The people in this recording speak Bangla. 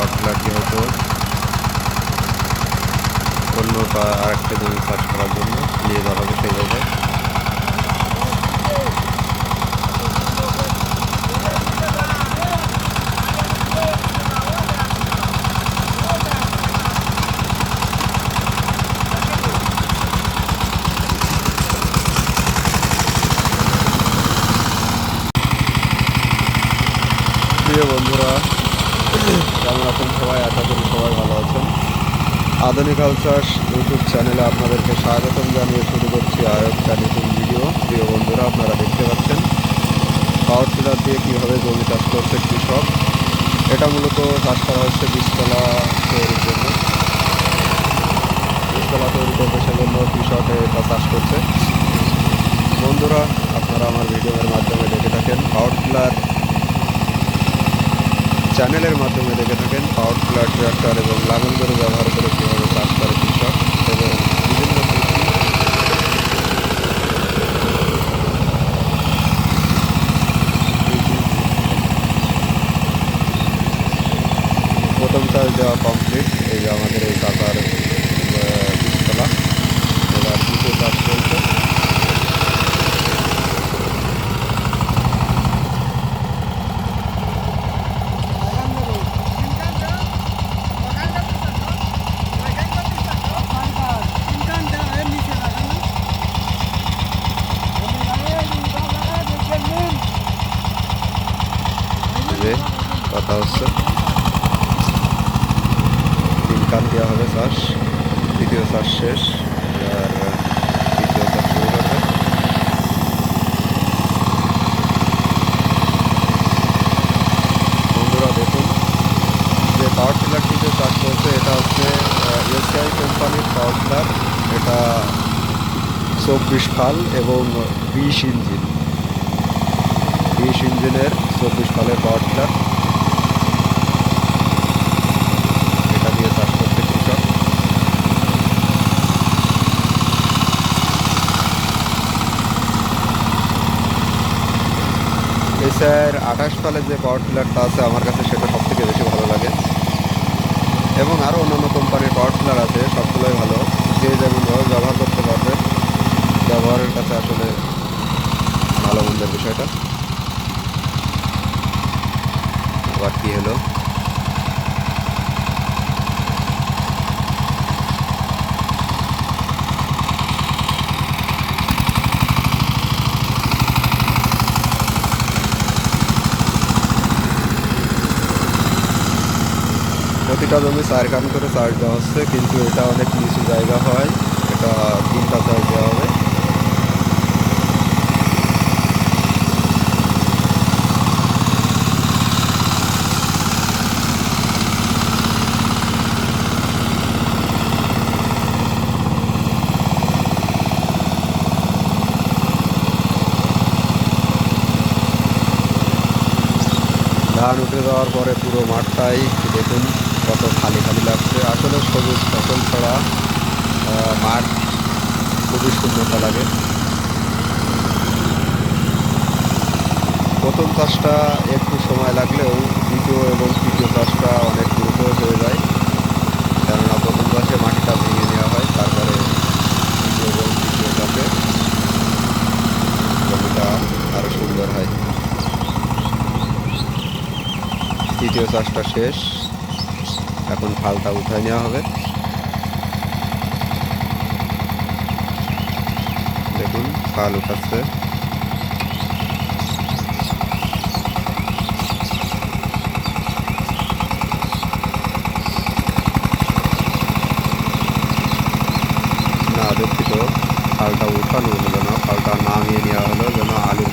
পাওয়ার টিলারটি হয়তো অন্য বা আরেকটা জমি চাষ করার জন্য নিয়ে যাওয়া হবে সেই জায়গায়। প্রিয় বন্ধুরা কেমন আছেন সবাই আশা করি সবাই ভালো আছেন আধুনিক হালচার ইউটিউব চ্যানেলে আপনাদেরকে স্বাগতম জানিয়ে শুরু করছি একটা নতুন ভিডিও। প্রিয় বন্ধুরা, আপনারা দেখতে পাচ্ছেন পাওয়ার টিলার দিয়ে কীভাবে জমি চাষ করছে কৃষক। এটা মূলত চাষ করা হচ্ছে বীজতলা তৈরির জন্য। বীজতলা তৈরি করবে সেজন্য কৃষক এটা চাষ করছে। বন্ধুরা, আপনারা আমার ভিডিওর মাধ্যমে দেখে থাকেন পাওয়ার টিলার চ্যানেলের মাধ্যমে দেখে থাকেন পাওয়ার টিলার ট্রাক্টর এবং লাঙল গরু ব্যবহার করে কীভাবে চাষ করে কৃষক এবং বিভিন্ন প্রথম চাষ দেওয়া কমপ্লিট, এই যে আমাদের এই কাকার বীজতলা। এবার দ্বিতীয় চাষ চলছে এই যে কথা হচ্ছে। তিন কান দেওয়া হবে চাষ দ্বিতীয় চাষ শেষ। আর তৃতীয় চাষ শুরু করবে বন্ধুরা দেখুন, যে পাওয়ার টিলারটিতে চাষ করছে, এটা হচ্ছে এসিআই কোম্পানির পাওয়ার টিলার এটা চব্বিশ ফাল এবং বিশ ইঞ্জিন। বিশ ইঞ্জিনের চব্বিশ ফালের পাওয়ার টিলার এটা দিয়ে চাষ করছে কৃষক এসআইয়ের আঠাশ পালের যে পাওয়ার টিলারটা আছে, আমার কাছে সেটা সব থেকে বেশি ভালো লাগে। এবং আরও অন্যান্য কোম্পানির পাওয়ার টিলার আছে, সবগুলোই ভালো। যে যেমনভাবে ব্যবহার করতে পারবে, ব্যবহারের কাছে আসলে ভালো মন্দের বিষয়টা। আবার কী হলো? প্রতিটা জমি চার কান করে চার্জ দেওয়া হচ্ছে, কিন্তু এটা অনেক নিচু জায়গা হয়। এটা তিনটা চার্জ দেওয়া হবে। ধান উঠে যাওয়ার পরে পুরো মাঠটাই দেখুন। কত খালি খালি লাগছে। আসলে সবুজ ফসল ছাড়া মাঠ খুবই শূন্যতা লাগে। প্রথম চাষটা একটু সময় লাগলেও দ্বিতীয় এবং তৃতীয় চাষটা অনেক দ্রুত হয়ে যায়। কেননা প্রথম চাষে মাটিটা ভেঙে নেওয়া হয়, তারপরে দ্বিতীয় এবং তৃতীয় চাষে জমিটা আরও সুন্দর হয়। তৃতীয় চাষটা শেষ। এখন ফালটা উঠায় নেওয়া হবে। দেখুন, ফাল উঠাচ্ছে। না দুঃখিত ফালটা উঠানো হলো না, ফালটা নামিয়ে নেওয়া হলো, যেন আলুর